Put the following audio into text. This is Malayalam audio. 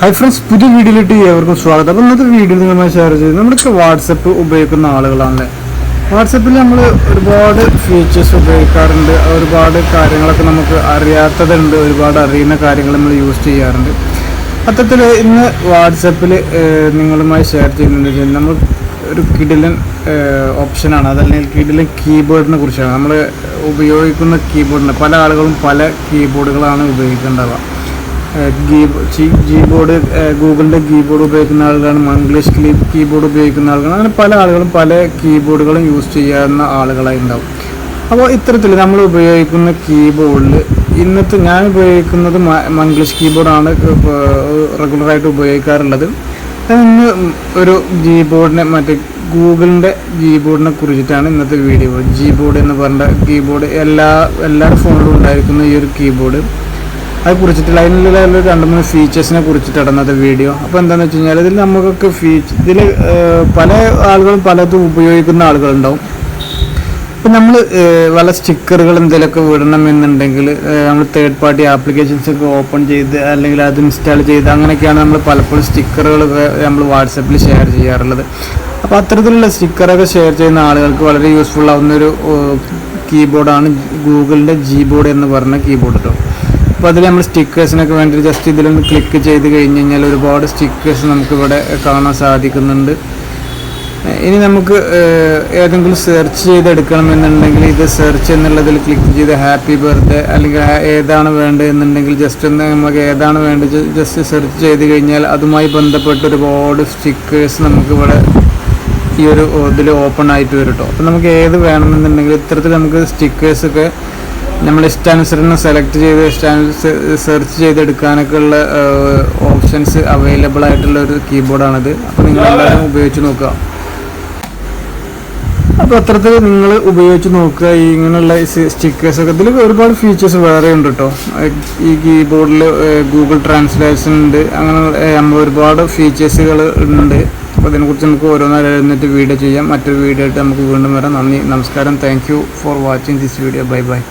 ഹൈ ഫ്രണ്ട്സ് പുതിയ വീഡിയോയിലിട്ട് ഏവർക്കും സ്വാഗതം. അപ്പോൾ ഇന്നത്തെ വീഡിയോ നിങ്ങളുമായി ഷെയർ ചെയ്ത് നമ്മളൊക്കെ വാട്സപ്പ് ഉപയോഗിക്കുന്ന ആളുകളാണല്ലേ വാട്സപ്പിൽ നമ്മൾ ഒരുപാട് ഫീച്ചേഴ്സ് ഉപയോഗിക്കാറുണ്ട്. ഒരുപാട് കാര്യങ്ങളൊക്കെ നമുക്ക് അറിയാത്തതുണ്ട്. ഒരുപാട് അറിയുന്ന കാര്യങ്ങൾ നമ്മൾ യൂസ് ചെയ്യാറുണ്ട്. അത്തരത്തിൽ ഇന്ന് വാട്സപ്പിൽ നിങ്ങളുമായി ഷെയർ ചെയ്യുന്നത് നമ്മൾ ഒരു കിഡിലൻ ഓപ്ഷനാണ് അതല്ലെങ്കിൽ കിഡിലൻ കീബോർഡിനെ കുറിച്ചാണ്. നമ്മൾ ഉപയോഗിക്കുന്ന കീബോർഡിന് പല ആളുകളും പല കീബോർഡുകളാണ് ഉപയോഗിക്കേണ്ടവ കീബോർഡ് ഗൂഗിളിന്റെ കീബോർഡ് ഉപയോഗിക്കുന്ന ആളുകളാണ് മംഗ്ലീഷ് കീബോർഡ് ഉപയോഗിക്കുന്ന ആളുകളാണ്. അങ്ങനെ പല ആളുകളും പല കീബോർഡുകളും യൂസ് ചെയ്യാവുന്ന ആളുകളായി ഉണ്ടാവും. അപ്പോൾ ഇത്തരത്തിൽ നമ്മൾ ഉപയോഗിക്കുന്ന കീബോർഡിൽ ഇന്നത്തെ ഞാൻ ഉപയോഗിക്കുന്നത് മംഗ്ലീഷ് കീബോർഡാണ് റെഗുലറായിട്ട് ഉപയോഗിക്കാറുള്ളത്. ഇന്ന് ഒരു കീബോർഡിനെ മറ്റേ ഗൂഗിളിന്റെ കീബോർഡിനെ കുറിച്ചിട്ടാണ് ഇന്നത്തെ വീഡിയോ. ജീബോർഡ് എന്ന് പറഞ്ഞ കീബോർഡ് എല്ലാ എല്ലാ ഫോണിലും ഉണ്ടായിരിക്കുന്ന ഈ ഒരു കീബോർഡ്. അത് കുറിച്ചിട്ടുള്ള അതിനുള്ള രണ്ട് മൂന്ന് ഫീച്ചേഴ്സിനെ കുറിച്ചിട്ടാണ് ഇന്നത്തെ വീഡിയോ അപ്പോൾ എന്താണെന്ന് വെച്ച് കഴിഞ്ഞാൽ ഇതിൽ നമുക്കൊക്കെ ഫീച്ച് ഇതിൽ പല ആളുകളും പലതും ഉപയോഗിക്കുന്ന ആളുകളുണ്ടാവും. ഇപ്പം നമ്മൾ വല്ല സ്റ്റിക്കറുകൾ എന്തെങ്കിലുമൊക്കെ വിടണമെന്നുണ്ടെങ്കിൽ നമ്മൾ തേർഡ് പാർട്ടി ആപ്ലിക്കേഷൻസ് ഒക്കെ ഓപ്പൺ ചെയ്ത് അല്ലെങ്കിൽ അത് ഇൻസ്റ്റാൾ ചെയ്ത് അങ്ങനെയൊക്കെയാണ് നമ്മൾ പലപ്പോഴും സ്റ്റിക്കറുകൾ നമ്മൾ വാട്സപ്പിൽ ഷെയർ ചെയ്യാറുള്ളത്. അപ്പോൾ അത്തരത്തിലുള്ള സ്റ്റിക്കറൊക്കെ ഷെയർ ചെയ്യുന്ന ആളുകൾക്ക് വളരെ യൂസ്ഫുൾ ആവുന്നൊരു കീബോർഡാണ് ഗൂഗിളിന്റെ ജി ബോർഡ് എന്ന് പറഞ്ഞ കീബോർഡ് കേട്ടോ അപ്പോൾ അതിൽ നമ്മൾ സ്റ്റിക്കേഴ്സിനൊക്കെ വേണ്ടി ജസ്റ്റ് ഇതിലൊന്ന് ക്ലിക്ക് ചെയ്ത് കഴിഞ്ഞ് കഴിഞ്ഞാൽ ഒരുപാട് സ്റ്റിക്കേഴ്സ് നമുക്കിവിടെ കാണാൻ സാധിക്കുന്നുണ്ട്. ഇനി നമുക്ക് ഏതെങ്കിലും സെർച്ച് ചെയ്തെടുക്കണമെന്നുണ്ടെങ്കിൽ ഇത് സെർച്ച് എന്നുള്ളതിൽ ക്ലിക്ക് ചെയ്ത് ഹാപ്പി ബർത്ത്ഡേ അല്ലെങ്കിൽ ഏതാണ് വേണ്ടത് എന്നുണ്ടെങ്കിൽ ജസ്റ്റ് ഒന്ന് നമുക്ക് ഏതാണ് വേണ്ടത് ജസ്റ്റ് സെർച്ച് ചെയ്ത് കഴിഞ്ഞാൽ അതുമായി ബന്ധപ്പെട്ട് ഒരുപാട് സ്റ്റിക്കേഴ്സ് നമുക്കിവിടെ ഈ ഒരു ഇതിൽ ഓപ്പൺ ആയിട്ട് വരും കേട്ടോ അപ്പോൾ നമുക്ക് ഏത് വേണമെന്നുണ്ടെങ്കിൽ ഇത്തരത്തിൽ നമുക്ക് സ്റ്റിക്കേഴ്സൊക്കെ നമ്മൾ ഇഷ്ടാനുസരണം സെലക്ട് ചെയ്ത് സെർച്ച് ചെയ്തെടുക്കാനൊക്കെ ഉള്ള ഓപ്ഷൻസ് അവൈലബിൾ ആയിട്ടുള്ള ഒരു കീബോർഡാണിത് അപ്പോൾ നിങ്ങൾ എല്ലാവരും ഉപയോഗിച്ച് നോക്കുക. അപ്പോൾ അത്തരത്തിൽ നിങ്ങൾ ഉപയോഗിച്ച് നോക്കുക. ഇങ്ങനെയുള്ള സ്റ്റിക്കേഴ്സ് ഒക്കെ. ഇതിൽ ഒരുപാട് ഫീച്ചേഴ്സ് വേറെ ഉണ്ട് കേട്ടോ ഈ കീബോർഡിൽ ഗൂഗിൾ ട്രാൻസ്ലേഷൻ ഉണ്ട്. അങ്ങനെ നമ്മൾ ഒരുപാട് ഫീച്ചേഴ്സുകൾ ഉണ്ട്. അപ്പോൾ അതിനെക്കുറിച്ച് നമുക്ക് ഓരോന്നായി എഴുന്നിട്ട് വീഡിയോ ചെയ്യാം. മറ്റൊരു വീഡിയോ ആയിട്ട് നമുക്ക് വീണ്ടും വരാം. നന്ദി. നമസ്കാരം. Thank you for watching this video bye bye